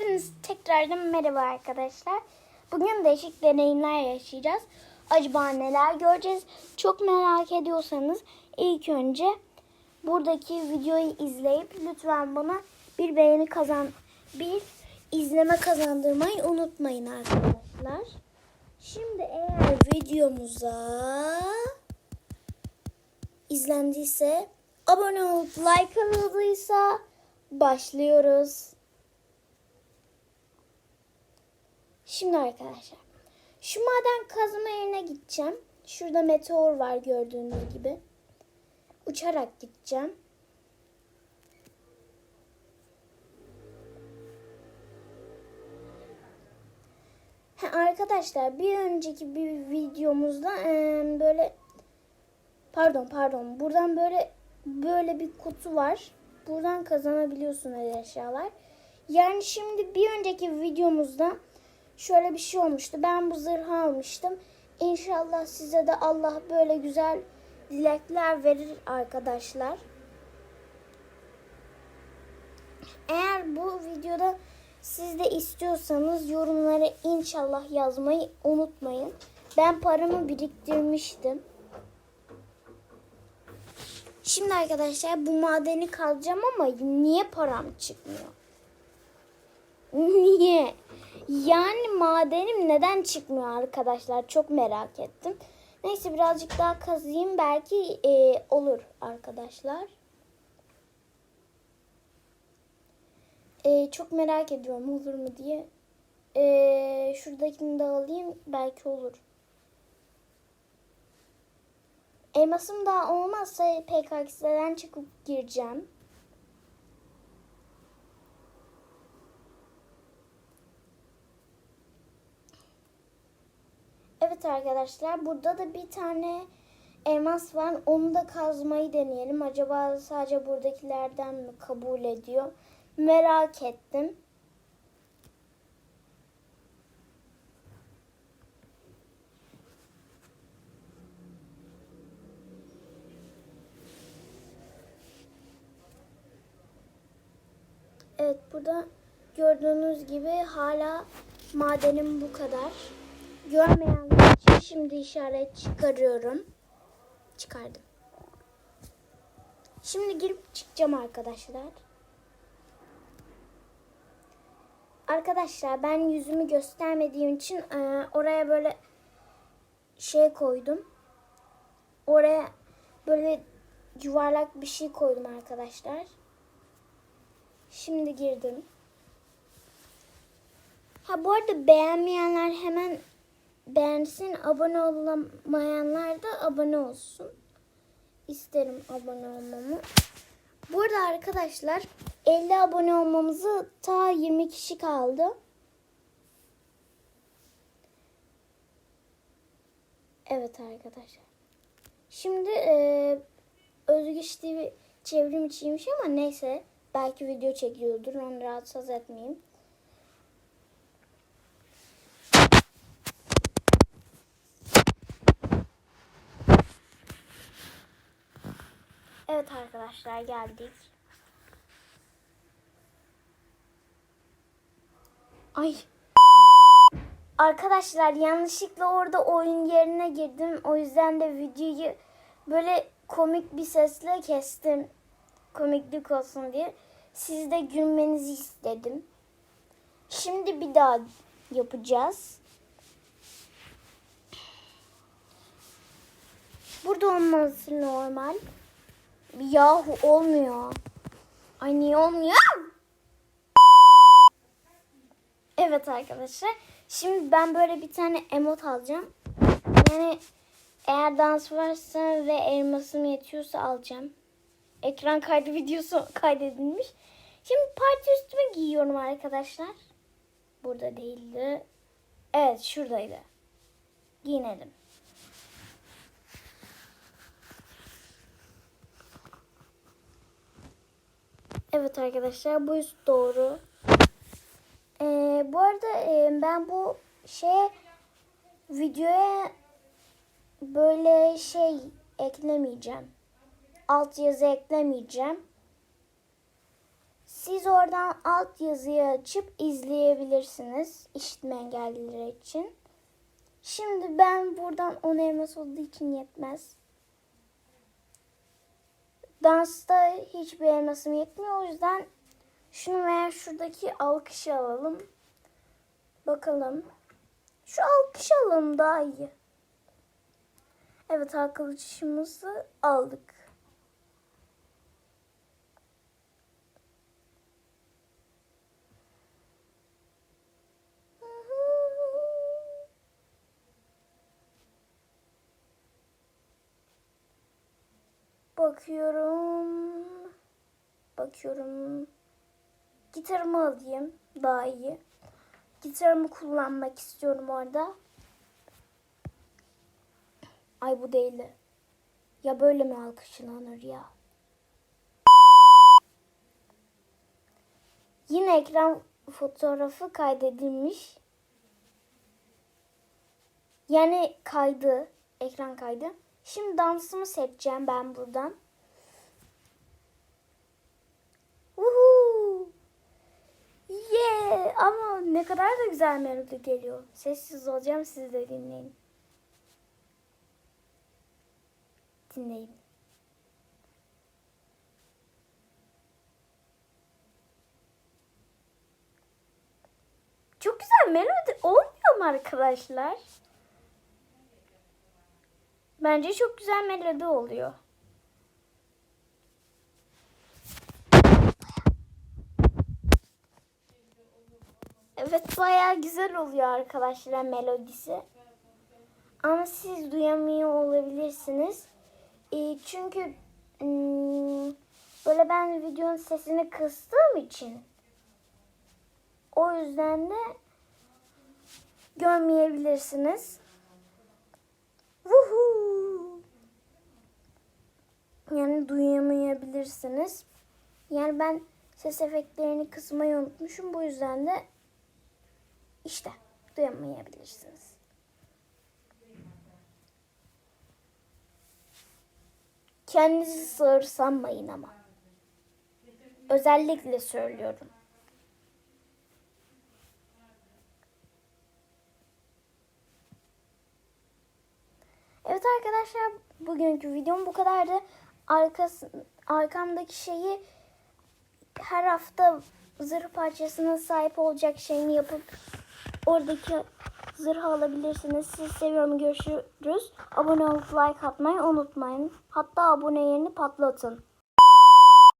Hepiniz tekrardan merhaba arkadaşlar. Bugün değişik deneyimler yaşayacağız. Acaba neler göreceğiz? Çok merak ediyorsanız ilk önce buradaki videoyu izleyip lütfen bana bir beğeni kazan bir izleme kazandırmayı unutmayın arkadaşlar. Şimdi eğer videomuza izlendiyse abone olup like atıldıysa başlıyoruz. Şimdi arkadaşlar şu maden kazma yerine gideceğim. Şurada meteor var gördüğünüz gibi. Uçarak gideceğim. Ha, arkadaşlar bir önceki bir videomuzda eee, böyle pardon pardon buradan böyle böyle bir kutu var. Buradan kazanabiliyorsunuz eşyalar. Yani şimdi bir önceki videomuzda şöyle bir şey olmuştu. Ben bu zırhı almıştım. İnşallah size de Allah böyle güzel dilekler verir arkadaşlar. Eğer bu videoda siz de istiyorsanız yorumlara inşallah yazmayı unutmayın. Ben paramı biriktirmiştim. Şimdi arkadaşlar bu madeni kalacağım ama niye param çıkmıyor? Niye? Yani madenim neden çıkmıyor arkadaşlar? Çok merak ettim. Neyse birazcık daha kazıyım. Belki e, olur arkadaşlar. E, çok merak ediyorum olur mu diye. E, şuradakini de alayım. Belki olur. Elmasım daha olmazsa PKX'den çıkıp gireceğim. Evet arkadaşlar burada da bir tane elmas var. Onu da kazmayı deneyelim. Acaba sadece buradakilerden mi kabul ediyor? Merak ettim. Evet burada gördüğünüz gibi hala madenim bu kadar. Görmeyenler için şimdi işaret çıkarıyorum. Çıkardım. Şimdi girip çıkacağım arkadaşlar. Arkadaşlar ben yüzümü göstermediğim için e, oraya böyle şey koydum. Oraya böyle yuvarlak bir şey koydum arkadaşlar. Şimdi girdim. Ha bu arada beğenmeyenler hemen beğensin. Abone olamayanlar da abone olsun. İsterim abone olmamı. Bu arada arkadaşlar 50 abone olmamızı ta 20 kişi kaldı. Evet arkadaşlar. Şimdi e, Özgüç TV çevrim içiymiş ama neyse. Belki video çekiyordur. Onu rahatsız etmeyeyim. Evet arkadaşlar geldik. Ay. Arkadaşlar yanlışlıkla orada oyun yerine girdim. O yüzden de videoyu böyle komik bir sesle kestim. Komiklik olsun diye. Siz de gülmenizi istedim. Şimdi bir daha yapacağız. Burada olması normal. Yahu olmuyor. Ay niye olmuyor? Evet arkadaşlar. Şimdi ben böyle bir tane emot alacağım. Yani eğer dans varsa ve elmasım yetiyorsa alacağım. Ekran kaydı videosu kaydedilmiş. Şimdi parti üstüme giyiyorum arkadaşlar. Burada değildi. Evet şuradaydı. Giyinelim. Evet arkadaşlar bu üst doğru. Ee, bu arada e, ben bu şey videoya böyle şey eklemeyeceğim. Alt yazı eklemeyeceğim. Siz oradan alt yazıyı açıp izleyebilirsiniz işitme engelliler için. Şimdi ben buradan 10 elmas olduğu için yetmez. Dansta hiçbir elmasım yetmiyor. O yüzden şunu veya şuradaki alkışı alalım. Bakalım. Şu alkışı alalım daha iyi. Evet alkışımızı aldık. Bakıyorum. Bakıyorum. Gitarımı alayım. Daha iyi. Gitarımı kullanmak istiyorum orada. Ay bu değil. Ya böyle mi alkışlanır ya? Yine ekran fotoğrafı kaydedilmiş. Yani kaydı. Ekran kaydı. Şimdi dansımı seçeceğim ben buradan. Uhu. Yeah! Ama ne kadar da güzel melodi geliyor. Sessiz olacağım siz de dinleyin. Dinleyin. Çok güzel melodi olmuyor mu arkadaşlar? Bence çok güzel melodi oluyor. Evet bayağı güzel oluyor arkadaşlar melodisi. Ama siz duyamıyor olabilirsiniz. Ee, çünkü hmm, böyle ben videonun sesini kıstığım için o yüzden de görmeyebilirsiniz. Vuhu. Yani duyamayabilirsiniz. Yani ben ses efektlerini kısmayı unutmuşum. Bu yüzden de işte duyamayabilirsiniz. Kendinizi sığır sanmayın ama. Özellikle söylüyorum. Evet arkadaşlar bugünkü videom bu kadardı. Arkası, arkamdaki şeyi her hafta zırh parçasına sahip olacak şeyini yapıp oradaki zırhı alabilirsiniz. Sizi seviyorum. Görüşürüz. Abone olup like atmayı unutmayın. Hatta abone yerini patlatın.